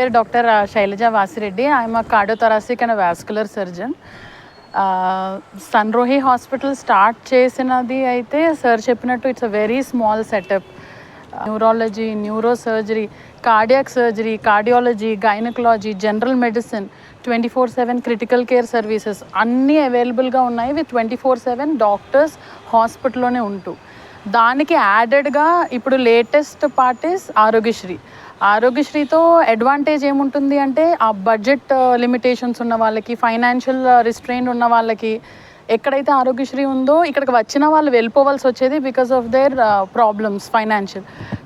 పేరు doctor Shailaja Vasireddy. I'm a and vascular surgeon Sanrohi hospital start చేసినది అయితే sir చెప్పినట్టు it's a very small setup neurology neuro surgery cardiac surgery cardiology gynaecology general medicine twenty four seven critical care services అన్నీ అవైలబుల్గా ఉన్నాయి. With twenty four seven doctors హాస్పిటల్లోనే ఉంటూ. దానికి యాడెడ్గా ఇప్పుడు లేటెస్ట్ పార్ట్ ఇస్ ఆరోగ్యశ్రీ. ఆరోగ్యశ్రీతో అడ్వాంటేజ్ ఏముంటుంది అంటే ఆ బడ్జెట్ లిమిటేషన్స్ ఉన్న వాళ్ళకి ఫైనాన్షియల్ రిస్ట్రెయిన్ ఉన్న వాళ్ళకి ఎక్కడైతే ఆరోగ్యశ్రీ ఉందో ఇక్కడికి వచ్చిన వాళ్ళు వెళ్ళిపోవాల్సి వచ్చేది because of their problems financial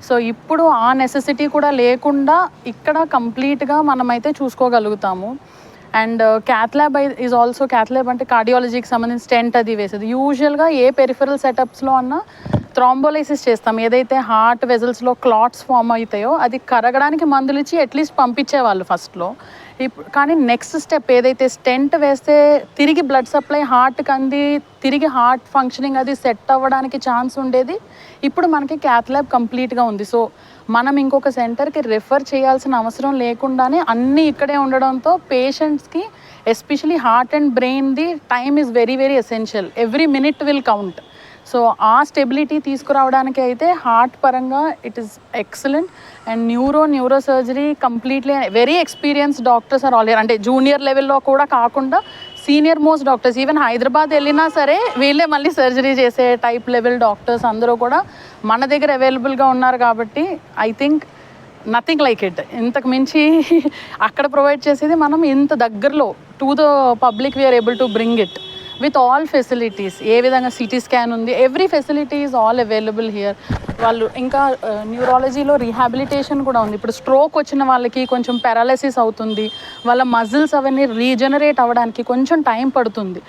so ఇప్పుడు ఆ నెసెసిటీ కూడా లేకుండా ఇక్కడ కంప్లీట్గా మనమైతే చూసుకోగలుగుతాము. And cath lab lab is also cath lab అంటే కార్డియాలజీకి సంబంధించి స్టెంట్ అది వేసేది. యూజువల్గా ఏ పెరిఫరల్ సెటప్స్లో అన్నా థ్రాంబోలైసిస్ చేస్తాం. ఏదైతే హార్ట్ వెజల్స్లో క్లాట్స్ ఫామ్ అవుతాయో అది కరగడానికి మందులు ఇచ్చి అట్లీస్ట్ పంపించేవాళ్ళు ఫస్ట్లో. ఇప్పుడు కానీ నెక్స్ట్ స్టెప్ ఏదైతే స్టెంట్ వేస్తే తిరిగి బ్లడ్ సప్లై హార్ట్కి అంది తిరిగి హార్ట్ ఫంక్షనింగ్ అది సెట్ అవ్వడానికి ఛాన్స్ ఉండేది. ఇప్పుడు మనకి క్యాథ్లాబ్ కంప్లీట్గా ఉంది. సో మనం ఇంకొక సెంటర్కి రెఫర్ చేయాల్సిన అవసరం లేకుండానే అన్నీ ఇక్కడే ఉండడంతో పేషెంట్స్కి especially heart and బ్రెయిన్ది time is very very essential. Every minute will count. So uh stability తీసుకురావడానికి అయితే హార్ట్ పరంగా it is excellent and neuro neuro surgery completely very experience doctors are all అంటే జూనియర్ లెవెల్లో కూడా కాకుండా senior most doctors even Hyderabad వెళ్ళినా సరే వీళ్ళే మళ్ళీ సర్జరీ చేసే టైప్ లెవెల్ డాక్టర్స్ అందరూ కూడా మన దగ్గర అవైలబుల్గా ఉన్నారు కాబట్టి I think nothing like it ఇంతకు మించి అక్కడ ప్రొవైడ్ చేసేది మనం ఇంత దగ్గరలో to the public we are able to bring it with all facilities. ఏ విధంగా సిటీ స్కాన్ ఉంది every facility is all available here. వాళ్ళు ఇంకా న్యూరాలజీలో రీహాబిలిటేషన్ కూడా ఉంది. ఇప్పుడు స్ట్రోక్ వచ్చిన వాళ్ళకి కొంచెం పారాలసిస్ అవుతుంది. వాళ్ళ మజిల్స్ అవన్నీ రీజనరేట్ అవ్వడానికి కొంచెం టైం పడుతుంది.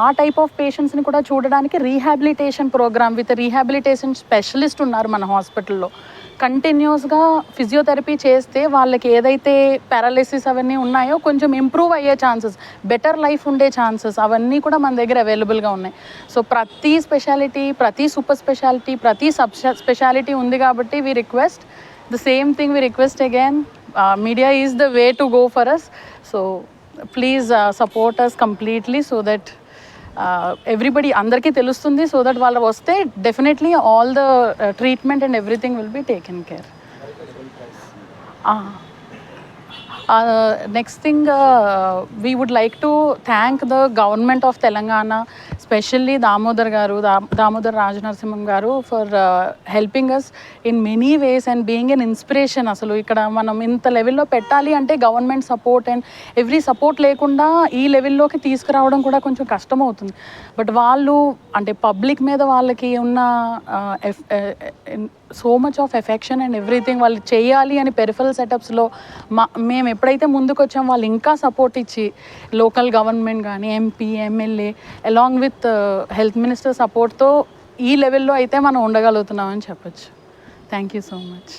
ఆ టైప్ ఆఫ్ పేషెంట్స్ని కూడా చూడడానికి rehabilitation programme with rehabilitation specialist ఉన్నారు మన హాస్పిటల్లో. కంటిన్యూస్గా ఫిజియోథెరపీ చేస్తే వాళ్ళకి ఏదైతే పారాలిసిస్ అవన్నీ ఉన్నాయో కొంచెం ఇంప్రూవ్ అయ్యే ఛాన్సెస్ బెటర్ లైఫ్ ఉండే ఛాన్సెస్ అవన్నీ కూడా మన దగ్గర అవైలబుల్గా ఉన్నాయి. సో ప్రతి స్పెషాలిటీ ప్రతి సూపర్ స్పెషాలిటీ ప్రతి సబ్ స్పెషాలిటీ ఉంది కాబట్టి we request the same thing we request again media is the way to go for us so please support us completely so that everybody అందరికీ తెలుస్తుంది సో దట్ వాళ్ళు వస్తే definitely all the treatment and everything will be taken care next thing we would like to thank the government of Telangana specially Damodar garu the Damodar Rajanarasimha garu for helping us in many ways and being an inspiration అసలు. ఇక్కడ మనం ఇంత లెవెల్లో పెట్టాలి అంటే government support and every support లేకుండా ఈ లెవెల్లోకి తీసుకురావడం కూడా కొంచెం కష్టం అవుతుంది బట్ వాళ్ళు అంటే పబ్లిక్ మీద వాళ్ళకి ఉన్న so much of affection and everything వాళ్ళు చేయాలి అని పెరిఫరల్ సెటప్స్లో మా మేము ఎప్పుడైతే ముందుకు వచ్చాం వాళ్ళు ఇంకా సపోర్ట్ ఇచ్చి లోకల్ గవర్నమెంట్ కానీ MP MLA along with health minister సపోర్ట్తో ఈ లెవెల్లో అయితే మనం ఉండగలుగుతున్నామని చెప్పచ్చు. Thank you so much